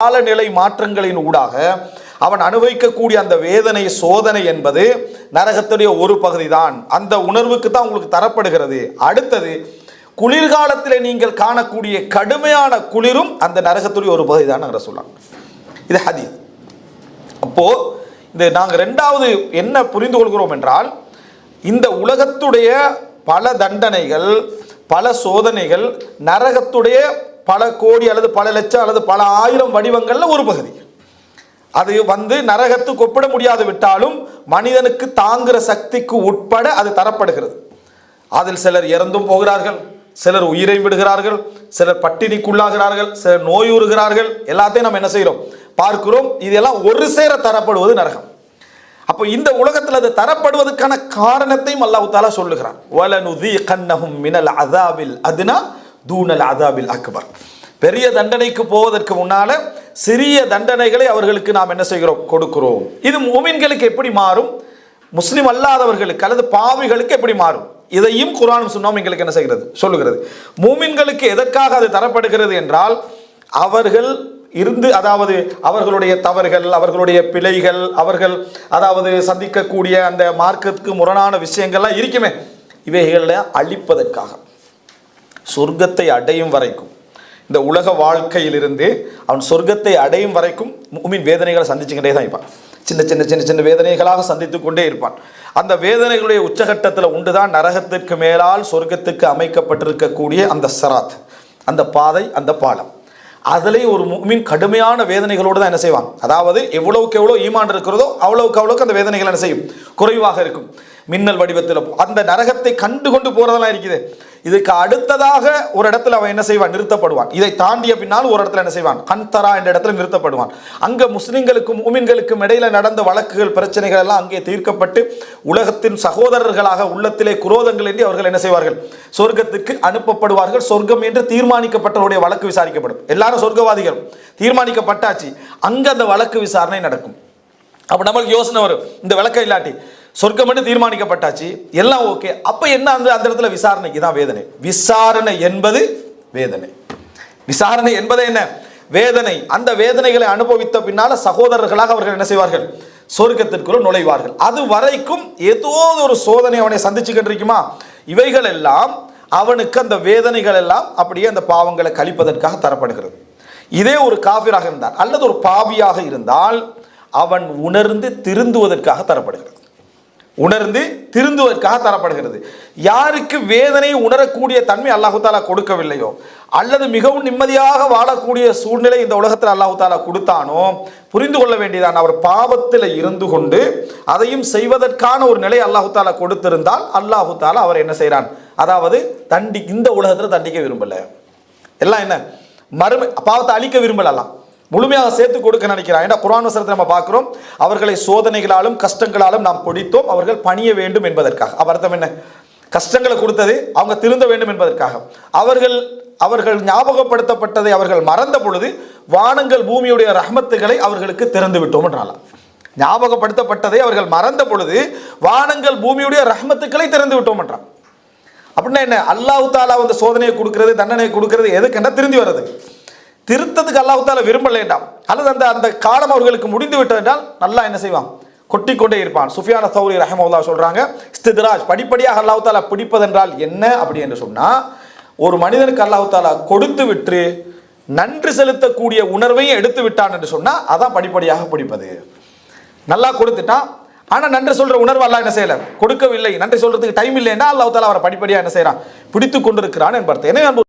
காலநிலை மாற்றங்களின் ஊடாக அவன் அனுபவிக்கக்கூடிய அந்த வேதனை சோதனை என்பது நரகத்துடைய ஒரு பகுதி தான் அந்த உணர்வுக்கு தான் உங்களுக்கு தரப்படுகிறது. அடுத்தது குளிர்காலத்தில் நீங்கள் காணக்கூடிய கடுமையான குளிரும் அந்த நரகத்துடைய ஒரு பகுதி தான் சொல்லலாம் இது ஹதீஸ். அப்போ இந்த நாங்கள் ரெண்டாவது என்ன புரிந்து கொள்கிறோம் என்றால் இந்த உலகத்துடைய பல தண்டனைகள் பல சோதனைகள் நரகத்துடைய பல கோடி அல்லது பல லட்சம் அல்லது பல ஆயிரம் வடிவங்களில் ஒரு பகுதி. அது வந்து நரகத்துக்கு ஒப்பிட முடியாது விட்டாலும் மனிதனுக்கு தாங்குகிற சக்திக்கு உட்பட அது தரப்படுகிறது. அதில் சிலர் இறந்தும் போகிறார்கள் சிலர் உயிரை விடுகிறார்கள் சிலர் பட்டினிக்குள்ளாகிறார்கள் சிலர் நோயுறுகிறார்கள். எல்லாத்தையும் நம்ம என்ன செய்கிறோம்? பார்க்கிறோம். இதெல்லாம் ஒரு சேர தரப்படுவது நரகம். அப்போ இந்த உலகத்தில் அது தரப்படுவதற்கான காரணத்தையும் அல்லாஹ் தாலா சொல்லுகிறான். வலனுதி கண்ணகும் மினல் அதாவில் அதுனா தூணல் அதாபில் அக்பர். பெரிய தண்டனைக்கு போவதற்கு முன்னால சிறிய தண்டனைகளை அவர்களுக்கு நாம் என்ன செய்கிறோம்? கொடுக்கிறோம். இது மூமின்களுக்கு எப்படி மாறும்? முஸ்லீம் அல்லாதவர்களுக்கு அல்லது பாவிகளுக்கு எப்படி மாறும்? இதையும் குரானும் சுண்ணாம் எங்களுக்கு என்ன செய்கிறது? சொல்லுகிறது. மூமின்களுக்கு எதற்காக அது தரப்படுகிறது என்றால் அவர்கள் இருந்து அதாவது அவர்களுடைய தவறுகள் அவர்களுடைய பிழைகள் அவர்கள் அதாவது சந்திக்கக்கூடிய அந்த மார்க்கத்துக்கு முரணான விஷயங்கள்லாம் இருக்குமே. இவைகளை அழிப்பதற்காக. சொர்க்கத்தை அடையும் வரைக்கும். இந்த உலக வாழ்க்கையிலிருந்து அவன் சொர்க்கத்தை அடையும் வரைக்கும் மூமின் வேதனைகளை சந்திச்சுக்கிட்டே தான் இருப்பான். சின்ன சின்ன சின்ன சின்ன வேதனைகளாக சந்தித்து கொண்டே இருப்பான். அந்த வேதனைகளுடைய உச்சகட்டத்தில் உண்டுதான் நரகத்திற்கு மேலால் சொர்க்கத்துக்கு அமைக்கப்பட்டிருக்கக்கூடிய அந்த சராத் அந்த பாதை அந்த பாலம். அதிலே ஒரு மீன் கடுமையான வேதனைகளோடு தான் என்ன செய்வான்? அதாவது எவ்வளவுக்கு எவ்வளோ ஈமான் இருக்கிறதோ அவ்வளவுக்கு அவ்வளோக்கு அந்த வேதனைகள் என்ன செய்யும்? குறைவாக இருக்கும். மின்னல் வடிவத்தில் அந்த நரகத்தை கண்டு கொண்டு போகிறதெல்லாம் இருக்குது. இதுக்கு அடுத்ததாக ஒரு இடத்துல அவன் என்ன செய்வான்? நிறுத்தப்படுவான். இதை தாண்டிய பின்னால் ஒரு இடத்துல என்ன செய்வான்? கண்தரா என்ற இடத்துல நிறுத்தப்படுவான். அங்க முஸ்லிம்களுக்கும் உமின்களுக்கும் இடையில நடந்த வழக்குகள் பிரச்சனைகள் எல்லாம் அங்கே தீர்க்கப்பட்டு உலகத்தின் சகோதரர்களாக உள்ளத்திலே குரோதங்கள் என்று அவர்கள் என்ன செய்வார்கள்? சொர்க்கத்துக்கு அனுப்பப்படுவார்கள். சொர்க்கம் என்று தீர்மானிக்கப்பட்டவருடைய வழக்கு விசாரிக்கப்படும். எல்லாரும் சொர்க்கவாதிகள். தீர்மானிக்கப்பட்டாச்சு. அங்க அந்த வழக்கு விசாரணை நடக்கும். அப்போ நம்மளுக்கு யோசனை வரும். இந்த விளக்கம் இல்லாட்டி. சொர்க்கம் மட்டும் தீர்மானிக்கப்பட்டாச்சு. எல்லாம் ஓகே அப்போ என்ன அந்த அந்த இடத்துல விசாரணைக்கு தான் வேதனை. விசாரணை என்பது வேதனை. விசாரணை என்பது என்ன? வேதனை. அந்த வேதனைகளை அனுபவித்த பின்னால சகோதரர்களாக அவர்கள் என்ன செய்வார்கள்? சொர்க்கத்திற்குள் நுழைவார்கள். அது வரைக்கும் ஏதோ ஒரு சோதனை அவனை சந்திச்சுக்கிட்டு இருக்குமா? இவைகள் எல்லாம் அவனுக்கு அந்த வேதனைகள் எல்லாம் அப்படியே அந்த பாவங்களை கழிப்பதற்காக தரப்படுகிறது. இதே ஒரு காபிராக இருந்தால் அல்லது ஒரு பாவியாக இருந்தால் அவன் உணர்ந்து திருந்துவதற்காக தரப்படுகிறது. உணர்ந்து திருந்துவதற்காக தரப்படுகிறது. யாருக்கு வேதனை உணரக்கூடிய தன்மை அல்லாஹுத்தாலா கொடுக்கவில்லையோ அல்லது மிகவும் நிம்மதியாக வாழக்கூடிய சூழ்நிலை இந்த உலகத்தில் அல்லாஹுத்தாலா கொடுத்தானோ புரிந்து கொள்ள வேண்டியதான் அவர் பாவத்தில் இருந்து கொண்டு அதையும் செய்வதற்கான ஒரு நிலை அல்லாஹுத்தாலா கொடுத்திருந்தால் அல்லாஹுத்தாலா அவர் என்ன செய்கிறான் அதாவது தண்டி இந்த உலகத்தில் தண்டிக்க விரும்பல. எல்லாம் என்ன? மறுமை பாவத்தை அழிக்க விரும்பலாம் முழுமையாக சேர்த்து கொடுக்க நினைக்கிறான் ஏன்னா குரான் வசனத்தை நம்ம பார்க்குறோம்? அவர்களை சோதனைகளாலும் கஷ்டங்களாலும் நாம் பிடித்தோம். அவர்கள் பணிய வேண்டும் என்பதற்காக. அவர்த்தம் அர்த்தம் என்ன? கஷ்டங்களை கொடுத்தது அவங்க திருந்த வேண்டும் என்பதற்காக. அவர்கள் அவர்கள் ஞாபகப்படுத்தப்பட்டதை அவர்கள் மறந்த பொழுது வானங்கள் பூமியுடைய ரஹமத்துகளை அவர்களுக்கு திறந்து விட்டோம் என்றாலாம் ஞாபகப்படுத்தப்பட்டதை அவர்கள் மறந்த பொழுது வானங்கள் பூமியுடைய ரஹமத்துக்களை திறந்து விட்டோம் என்றான் அப்படின்னா என்ன? அல்லாஹு தாலா வந்து சோதனையை கொடுக்கறது தண்டனையை கொடுக்கறது எதுக்கென்றா திருந்தி வர்றது திருத்ததுக்கு அல்லாஹால தாலா விரும்பலேண்டாம் அல்லது அந்த அந்த காலம் அவர்களுக்கு முடிந்து விட்டது என்றால் நல்லா என்ன செய்வான்? கொட்டிக்கொண்டே இருப்பான். சுஃபியான சௌரி ரஹமவுல்லா சொல்கிறாங்க ஸ்தித்ராஜ் படிப்படியாக அல்லாஹு பிடிப்பதென்றால் என்ன அப்படி என்று சொன்னால் ஒரு மனிதனுக்கு அல்லாஹு கொடுத்து விட்டு நன்றி செலுத்தக்கூடிய உணர்வையும் எடுத்து விட்டான் என்று சொன்னால் அதான் படிப்படியாக பிடிப்பது. நல்லா கொடுத்துட்டான். ஆனால் நன்றி சொல்கிற உணர்வு என்ன செய்யலை? கொடுக்கவில்லை. நன்றி சொல்கிறதுக்கு டைம் இல்லைன்னா அல்லாஹ் அவரை படிப்படியாக என்ன செய்கிறான் பிடித்து கொண்டிருக்கிறான் என்பது எனவே